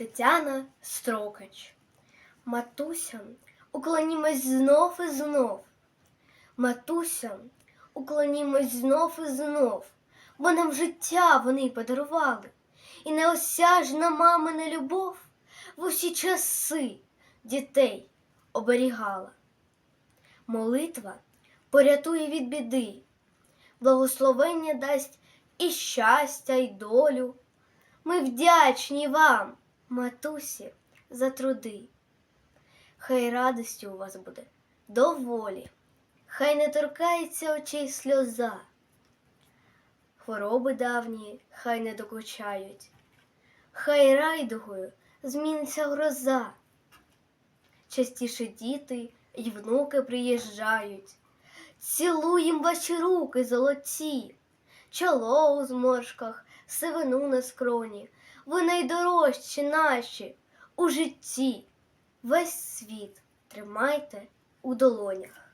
Тетяна Строкач. Матусям уклонімось знов і знов. Матусям уклонімось знов і знов, бо нам життя вони подарували, і неосяжна мамина любов в усі часи дітей оберігала. Молитва порятує від біди, благословення дасть і щастя, і долю. Ми вдячні вам, матусі, за труди. Хай радості у вас буде доволі, хай не торкається очей сльоза. Хвороби давні хай не докучають, хай райдугою зміниться гроза. Частіше діти й внуки приїжджають, цілуєм ваші руки золоті, чоло у зморшках, сивину на скроні. Ви найдорожчі наші у житті. Весь світ тримайте у долонях.